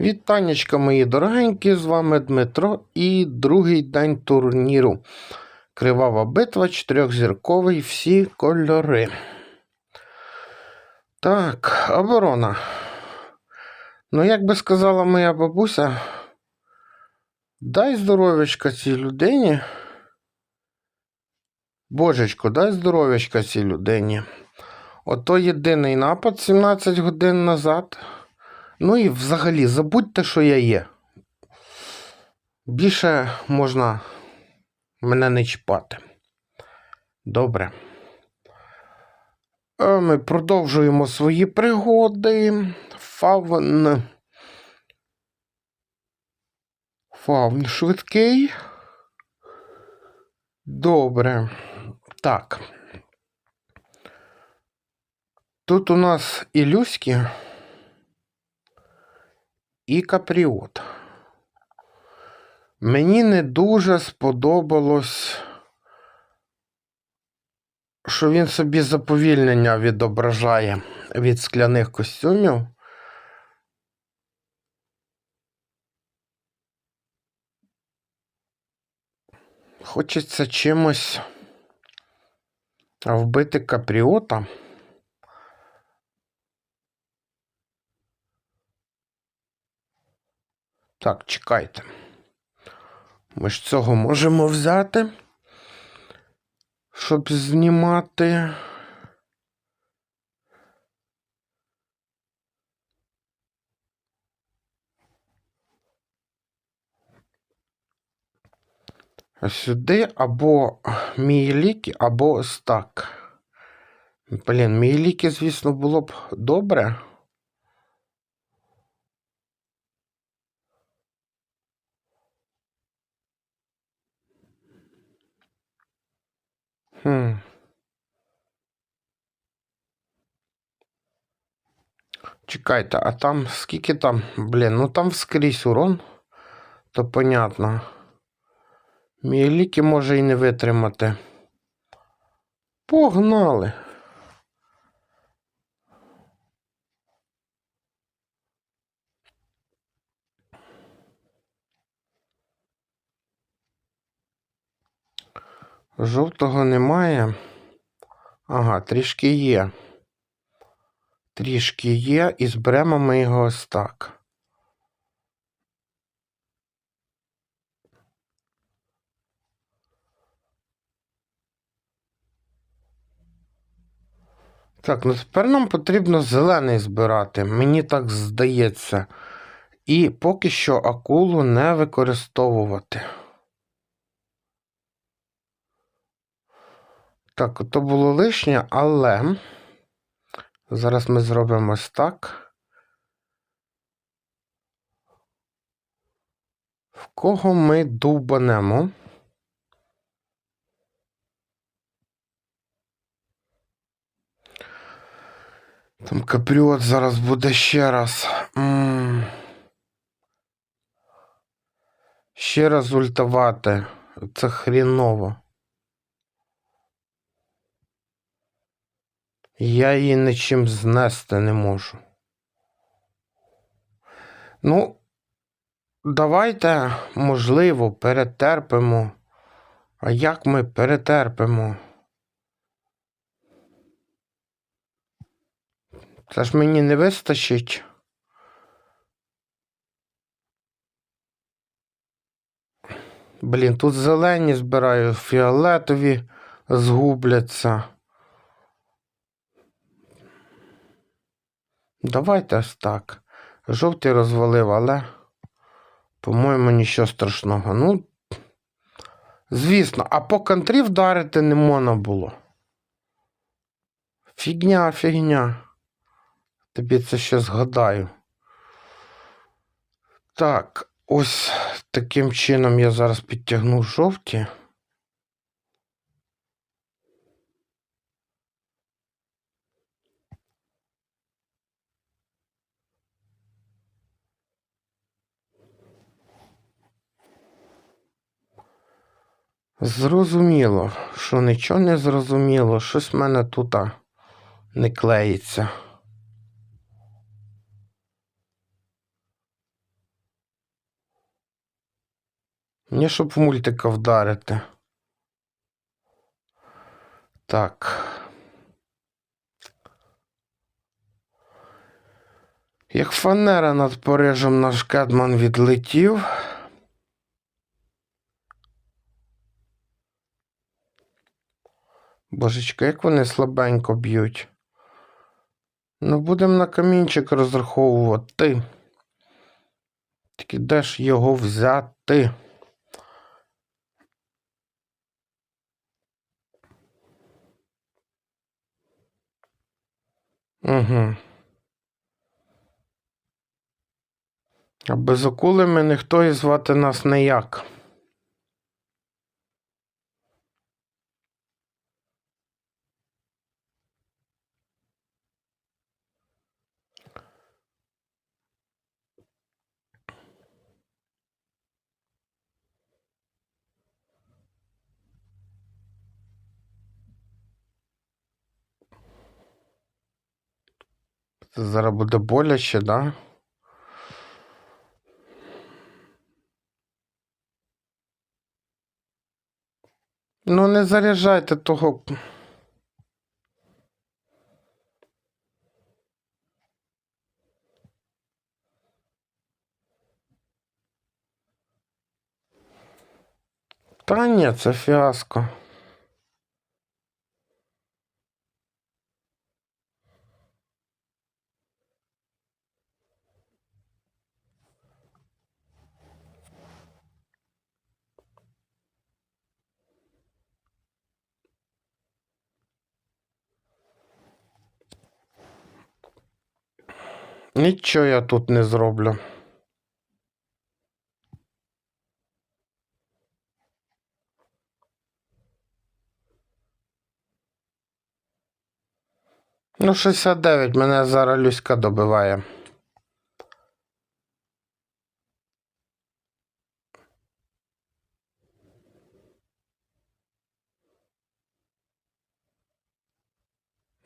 Вітанечка, мої дорогенькі, з вами Дмитро і другий день турніру. Кривава битва, чотирьохзірковий, всі кольори. Так, оборона. Ну, як би сказала моя бабуся, дай здоров'ячка цій людині. Божечко, дай здоров'ячка цій людині. Ото єдиний напад 17 годин назад. Ну і взагалі забудьте, що я є. Більше можна мене не чіпати. Добре. Ми продовжуємо свої пригоди. Фавн. Фавн швидкий. Добре. Так. Тут у нас і і Капріот. Мені не дуже сподобалось, що він собі заповільнення відображає від скляних костюмів. Хочеться чимось вбити капріота. Так, чекайте. Ми ж цього можемо взяти, щоб знімати. Сюди або мій ліки, або ось так. Блін, мій ліки, звісно, було б добре. Хм. Чекайте, а там скільки там? Блін, ну там скрізь урон, то понятно. Мій ліки може і не витримати. Погнали. Жовтого немає. Ага, трішки є. Трішки є, і зберемо ми його ось так. Так, ну тепер нам потрібно зелений збирати, мені так здається. І поки що акулу не використовувати. Так, то було лишнє, але зараз ми зробимо ось так. В кого ми дубанемо? Там капріот зараз буде ще раз. М. Ще раз ультавати. Це хріново. Я її нічим знести не можу. Ну, давайте, можливо, перетерпимо. А як ми перетерпимо? Це ж мені не вистачить. Блін, тут зелені збираю, фіолетові згубляться. Давайте ось так. Жовтий розвалив, але, по-моєму, нічого страшного. Ну, звісно, а по контрі вдарити не можна було. Фігня, фігня. Тобі це ще згадаю. Так, ось таким чином я зараз підтягну жовті. Зрозуміло, що нічого не зрозуміло, щось в мене тут не клеїться. Мені щоб в мультика вдарити. Так. Як фанера над порижем наш кедман відлетів. Божечка, як вони слабенько б'ють. Ну, будемо на камінчик розраховувати. Тільки де ж його взяти? Угу. А без акулами ніхто і звати нас ніяк. Зараз буде боляче, да? Ну, не заряджайте того. Та ні, це фіаско. Нічого я тут не зроблю. Ну, 69, мене зараз Люська добиває.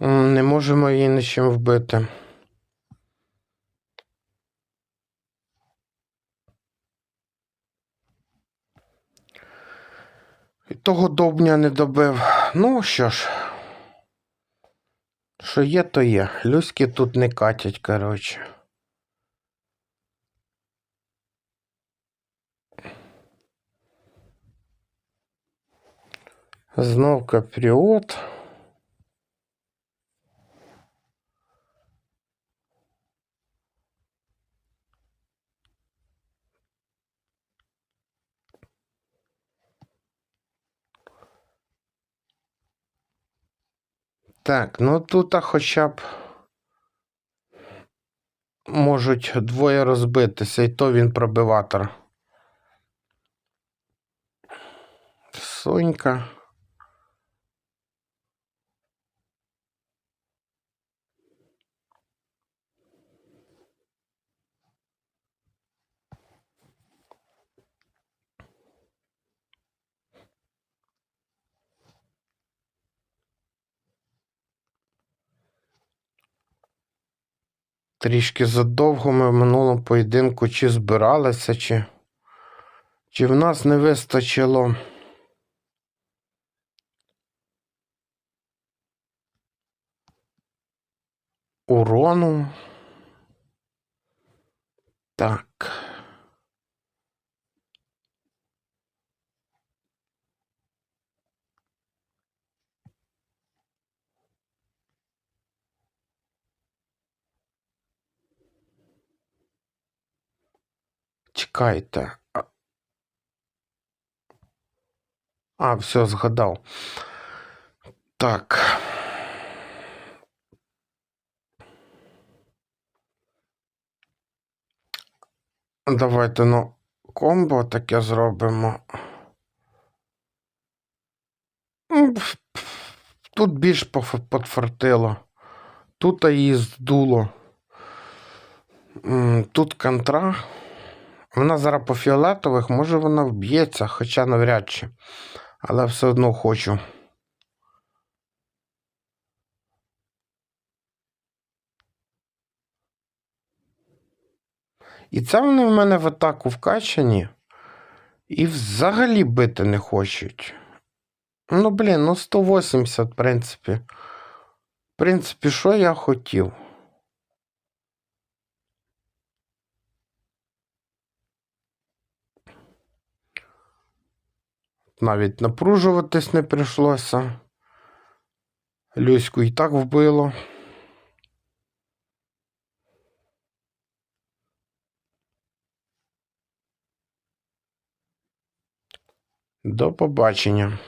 Не можемо її нічим вбити. Того довбня не добив. Ну що ж. Що є, то є. Люськи тут не катять, коротше. Знов капріот. Так, ну тут хоча б можуть двоє розбитися, і то він пробиватор. Сонька. Трішки задовго ми в минулому поєдинку чи збиралися, чи, чи в нас не вистачило. Урону. Так. Чекайте. А- все, згадав. Так. Давайте, ну, комбо таке зробимо. Тут більш подфартило. Тут її здуло. Тут контра. Вона зараз по фіолетових, може вона вб'ється, хоча навряд чи. Але все одно хочу. І це вони в мене в атаку вкачані. І взагалі бити не хочуть. Ну, блін, ну 180, в принципі. В принципі, що я хотів? Навіть напружуватись не прийшлося. Люську і так вбило. До побачення.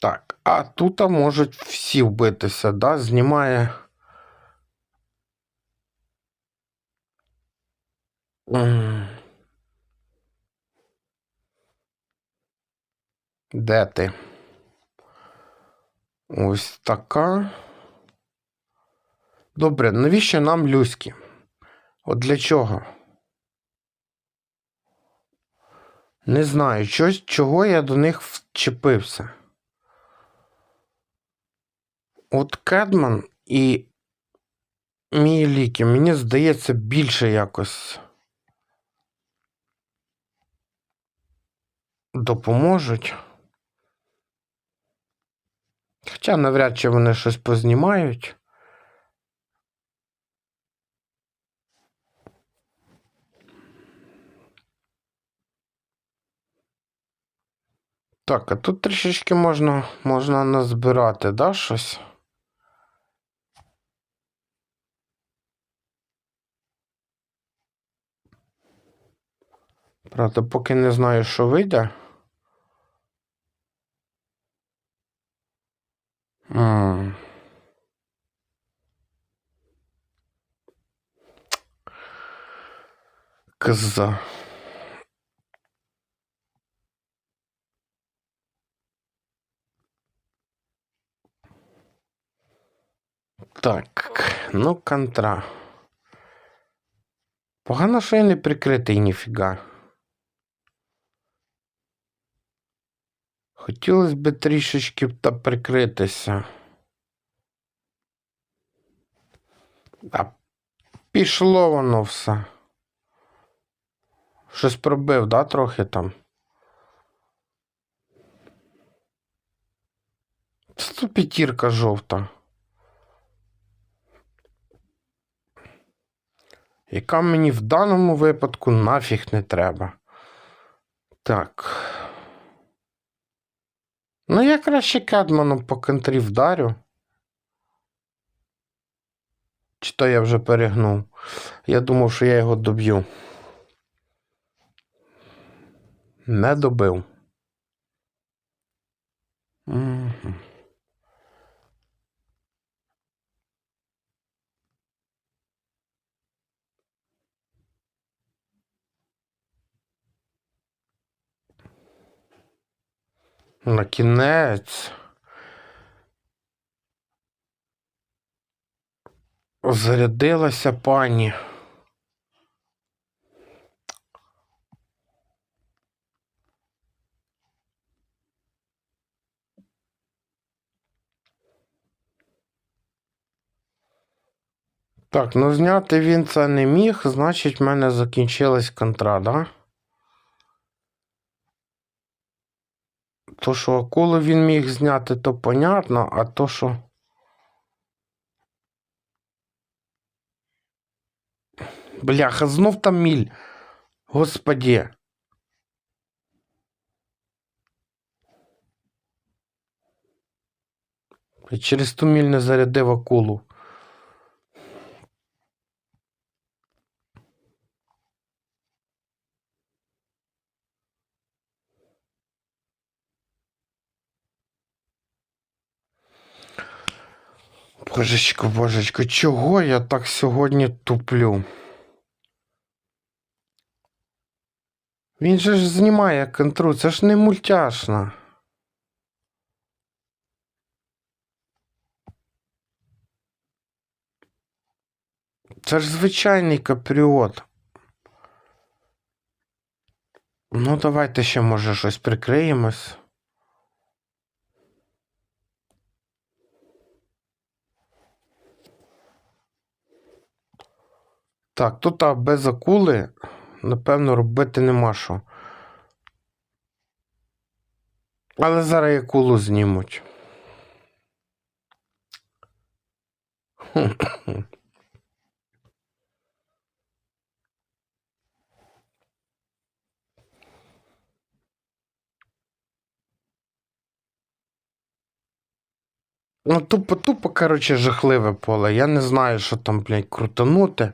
Так, а тут можуть всі вбитися, да? Знімає. Де ти? Ось така. Добре, навіщо нам люськи? От для чого? Не знаю, щось, чого я до них вчепився. От Кедман і мій ліки, мені здається, більше якось допоможуть. Хоча навряд чи вони щось познімають. Так, а тут трішечки можна можна назбирати, да, щось? Правда, поки не знаю, що вийде. М. Коза. Так, ну контра. Погано, що я не прикритий ніфіга. Хотілося б трішечки та прикритися. А пішло воно все. Щось пробив, да, трохи там? Це п'ятірка жовта. Яка мені в даному випадку нафіг не треба. Так. Ну, я краще Кедманом по контрі вдарю. Чи то я вже перегнув? Я думав, що я його доб'ю. Не добив. Угу. На кінець. Зарядилася пані. Так, ну зняти він це не міг, значить в мене закінчилась контра, да? То, що акулу він міг зняти, то понятно, а то, що. Бляха, знов там міль. Господі. Через ту міль не зарядив акулу. Божечко, божечко, чого я так сьогодні туплю? Він же ж знімає контру, це ж не мультяшно. Це ж звичайний капріот. Ну, давайте ще, може, щось прикриємось. Так, тут а, без акули, напевно, робити нема що. Але зараз і акулу знімуть. Ну, тупо, тупо, коротше, жахливе поле. Я не знаю, що там, блядь, крутанути.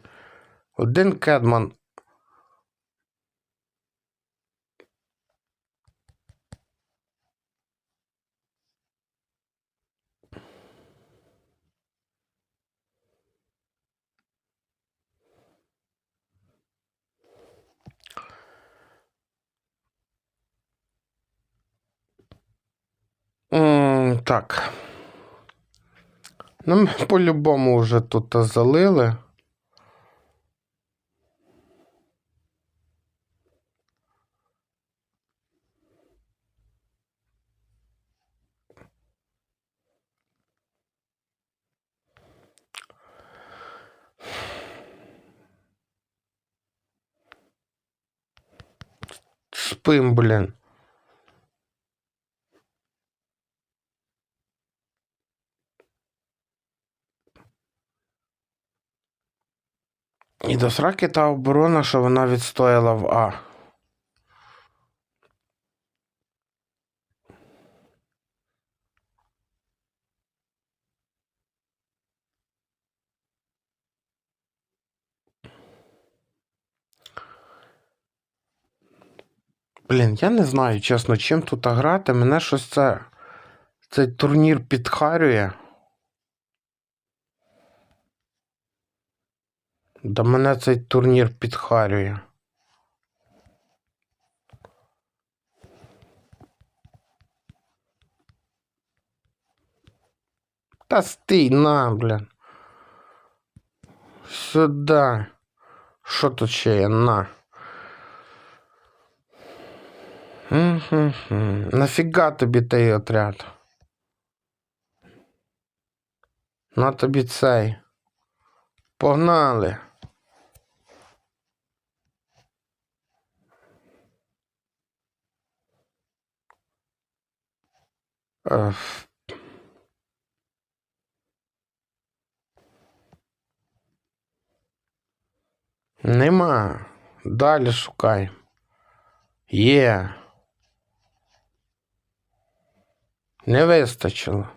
Один кедман. Так. Ну, ми по-любому вже тут залили. Спим, блин. І до сраки та оборона, що вона відстояла в А. Блін, я не знаю, чесно, чим тут грати. Мене щось це. Цей турнір підхарює. Да мене цей турнір підхарює. Та стій, на, блін. Сюди. Що тут ще є? На. М-м-м. Нафіга тобі той отряд? На тобі цей. Погнали. Нема. Далі шукай. Є. Не вистачило.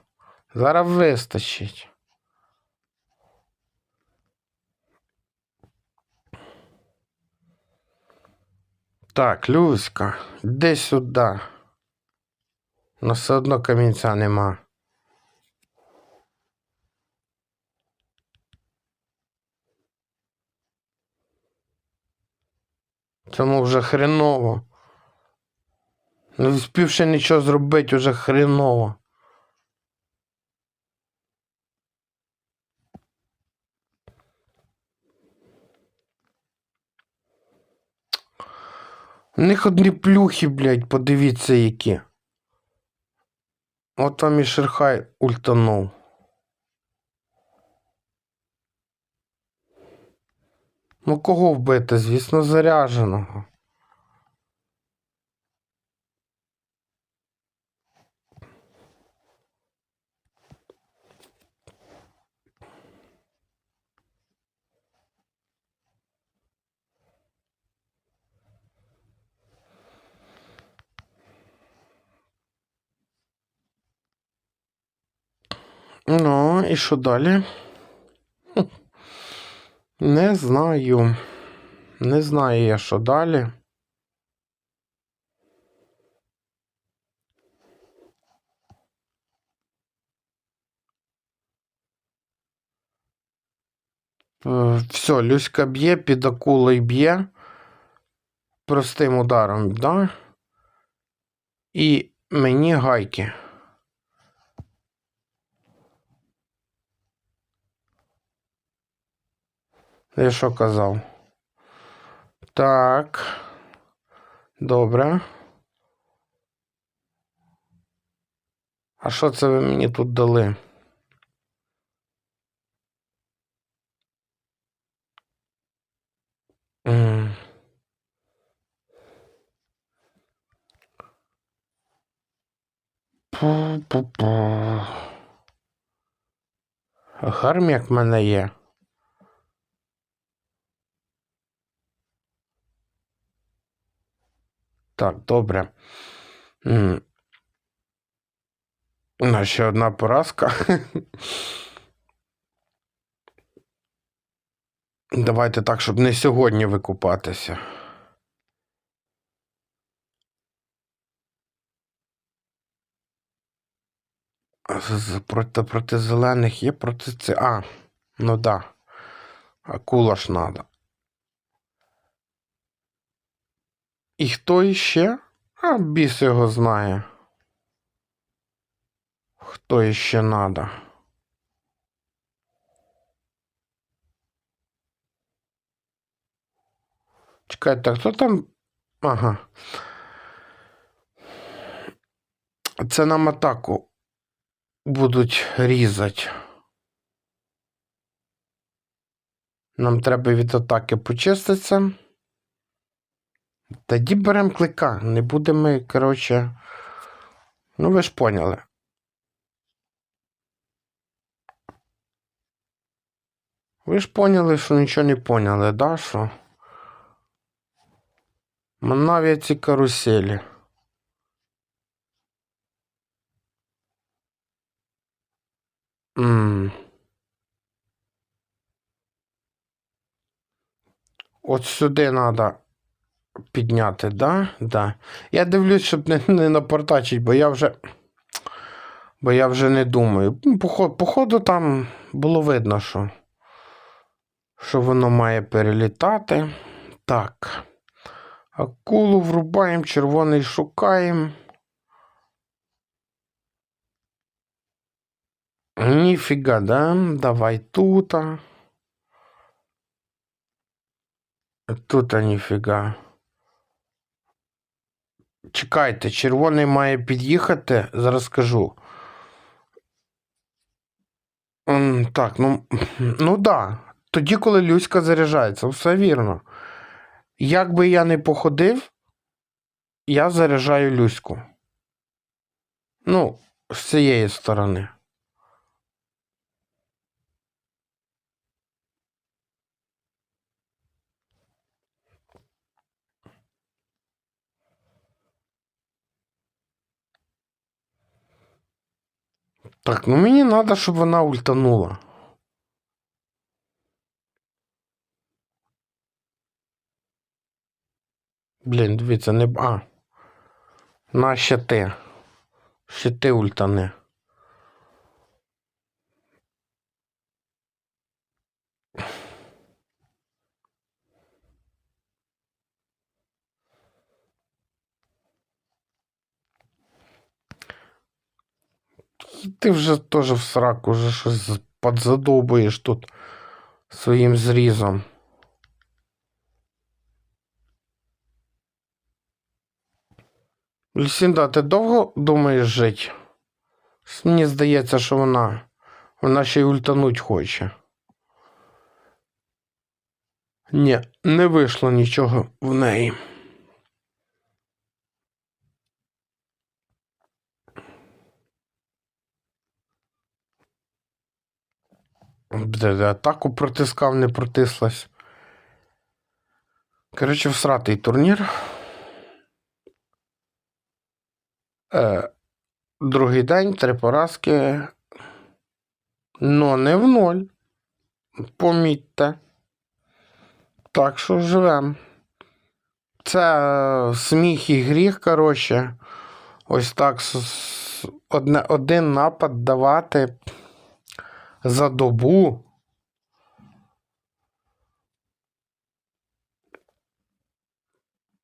Зараз вистачить. Так, Люська, йди сюди. Но все одно камінця нема. Цьому вже хреново. Не вспівши нічого зробити, вже хреново. У них одні плюхи, блядь, подивіться які. От там і Шерхай ультанув. Ну кого вбити? Звісно, заряженого. Ну, і що далі? Не знаю. Не знаю я, що далі. Все, Люська б'є, під акулою б'є. Простим ударом, да? І мені гайки. Я що казав? Так. Добре. А що це ви мені тут дали? М. Пу-пу-пу. Гармік в мене є. Так, добре. Ще одна поразка. Давайте так, щоб не сьогодні викупатися. Проти, проти зелених є проти це. А, ну да. Акула ж надо. І хто іще? А біс його знає. Хто іще надо? Чекайте, а хто там? Ага. Це нам атаку будуть різати. Нам треба від атаки почиститися. Тоді беремо клика. Не будемо, коротше. Ну, ви ж поняли. Ви ж поняли, що нічого не поняли, да? Що? Навіть ці каруселі. М. От сюди треба підняти, да? Да. Я дивлюсь, щоб не, не напортачить, бо я вже. Бо я вже не думаю. Ну, Походу, там було видно, що, що воно має перелітати. Так. Акулу врубаємо, червоний шукаємо. Ніфіга, да? Давай тут. Тут ніфіга. Чекайте, червоний має під'їхати, зараз скажу. Так, ну, ну да. Тоді, коли Люська заряджається, все вірно. Як би я не походив, я заряджаю Люську. Ну, з цієї сторони. Так, ну мені треба, щоб вона ультанула. Блін, дивіться, не. А. На щити. Щити ультане. Ти вже теж в сраку, вже щось подзадовбуєш тут своїм зрізом. Люсінда, ти довго думаєш жити? Мені здається, що вона. Вона ще й ультануть хоче. Ні, не вийшло нічого в неї. Атаку протискав, не протислась. Коротше, всратий турнір. Е, другий день, три поразки. Но не в ноль. Помітьте. Так що живем. Це е, сміх і гріх, коротше. Ось так один напад давати за добу.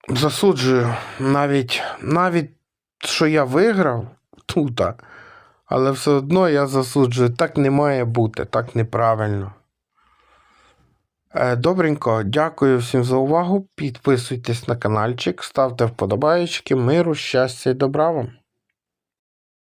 Засуджую навіть, навіть що я виграв тут, але все одно я засуджую. Так не має бути, так неправильно. Е, Добренько, дякую всім за увагу. Підписуйтесь на каналчик, ставте вподобаєчки, миру, щастя і добра вам.